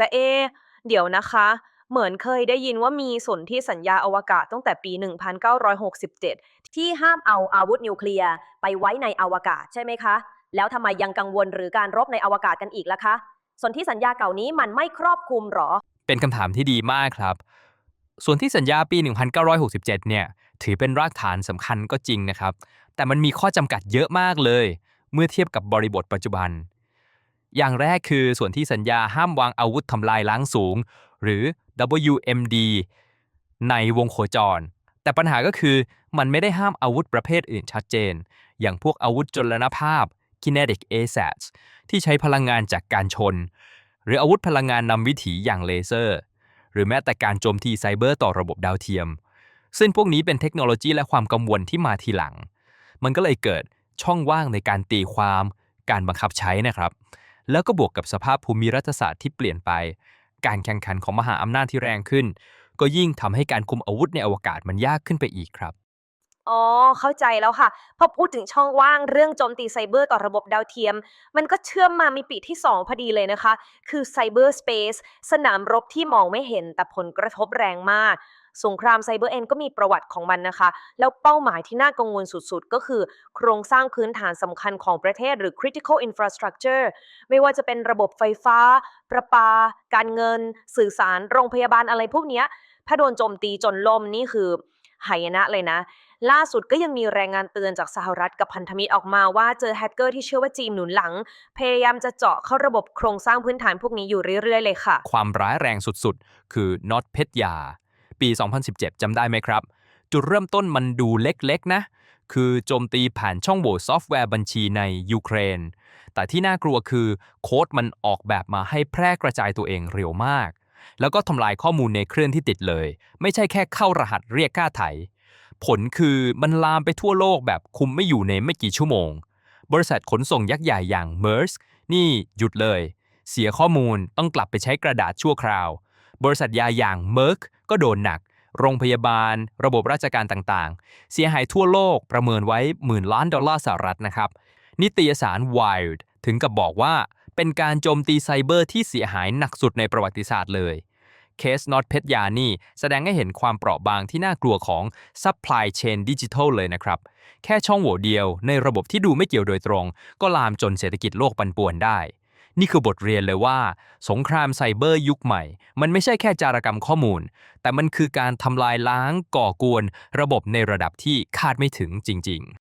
แต่เอ เดี๋ยวนะคะ เหมือนเคยได้ยินว่ามีสนธิสัญญาอวกาศตั้งแต่ปี 1967 ที่ห้ามเอาอาวุธนิวเคลียร์ไปไว้ในอวกาศใช่ไหมคะ แล้วทำไมยังกังวลหรือการรบในอวกาศกันอีกล่ะคะส่วนที่สัญญาเก่านี้มันไม่ครอบคลุมหรอ เป็นคำถามที่ดีมากครับ ส่วนที่สัญญาปี 1967 เนี่ย ถือเป็นรากฐานสำคัญก็จริงนะครับ แต่มันมีข้อจำกัดเยอะมากเลย เมื่อเทียบกับบริบทปัจจุบัน อย่างแรกคือส่วนที่สัญญาห้ามวางอาวุธทำลายล้างสูง หรือ WMD ในวงโคจร แต่ปัญหาก็คือมันไม่ได้ห้ามอาวุธประเภทอื่นชัดเจน อย่างพวกอาวุธจลนภาพ kinetic assets ที่ใช้พลังงานจากการชน หรืออาวุธพลังงานนำวิถีอย่างเลเซอร์ หรือแม้แต่การโจมตีไซเบอร์ต่อระบบดาวเทียม ซึ่งพวกนี้เป็นเทคโนโลยีและความกังวลที่มาทีหลัง มันก็เลยเกิดช่องว่างในการตีความ การบังคับใช้นะครับ แล้วก็บวกกับสภาพภูมิรัฐศาสตร์ที่เปลี่ยนไป การแข่งขันของมหาอำนาจที่แรงขึ้น ก็ยิ่งทำให้การคุมอาวุธในอวกาศมันยากขึ้นไปอีกครับ อ๋อ เข้าใจแล้วค่ะ พอพูดถึงช่องว่างเรื่องโจมตีไซเบอร์ต่อระบบดาวเทียม มันก็เชื่อมมามีปีที่ 2 พอดีเลยนะคะ คือไซเบอร์สเปซสนามรบที่มองไม่เห็นแต่ผลกระทบแรงมาก สงครามไซเบอร์เองก็มีประวัติของมันนะคะ แล้วเป้าหมายที่น่ากังวลสุดๆ ก็คือ โครงสร้างพื้นฐานสำคัญของประเทศหรือ critical infrastructure ไม่ว่าจะเป็นระบบไฟฟ้า ประปา การเงิน สื่อสาร โรงพยาบาลอะไรพวกนี้ถ้าโดนโจมตีจนล่มนี่คือหายนะเลยนะ ล่าสุดก็ยังมีรายงานเตือนจากสหรัฐกับพันธมิตรออกมาว่าเจอแฮกเกอร์ที่เชื่อว่าจีนหนุนหลัง พยายามจะเจาะเข้าระบบโครงสร้างพื้นฐานพวกนี้อยู่เรื่อยๆเลยค่ะ ความร้ายแรงสุดๆ คือน็อตเพชรยา ปี 2017 จำได้ไหมครับ จุดเริ่มต้นมันดูเล็กๆ นะ คือโจมตีผ่านช่องโหว่ซอฟต์แวร์บัญชีในยูเครน แต่ที่น่ากลัวคือโค้ดมันออกแบบมาให้แพร่กระจายตัวเองเร็วมาก แล้วก็ทำลายข้อมูลในเครื่องที่ติดเลย ไม่ใช่แค่เข้ารหัสเรียกค่าไถ่ผลคือมันลามไปทั่วโลกแบบคุมไม่อยู่ในไม่กี่ชั่วโมง บริษัทขนส่งยักษ์ใหญ่อย่าง m e r s นี่หยุดเลย เสียข้อมูลต้องกลับไปใช้กระดาษชั่วคราว บริษัทยาอย่าง Merck ก็โดนหนัก โรงพยาบาล ระบบราชการต่างๆ เสียหายทั่วโลกประเมินไว้หมื่นล้านดอลลาร์สหรัฐนะครับ นิตยสาร Wired ถึงกับบอกว่าเป็นการโจมตีไซเบอร์ที่เสียหายหนักสุดในประวัติศาสตร์เลยเคสน็อตเพชรยานี่แสดงให้เห็นความเปราะบางที่น่ากลัวของ supply chain digital เลยนะครับ แค่ช่องโหว่เดียวในระบบที่ดูไม่เกี่ยวโดยตรง ก็ลามจนเศรษฐกิจโลกปันป่วนได้ นี่คือบทเรียนเลยว่า สงครามไซเบอร์ยุคใหม่ มันไม่ใช่แค่จารกรรมข้อมูล แต่มันคือการทำลายล้างก่อกวน ระบบในระดับที่คาดไม่ถึงจริง ๆ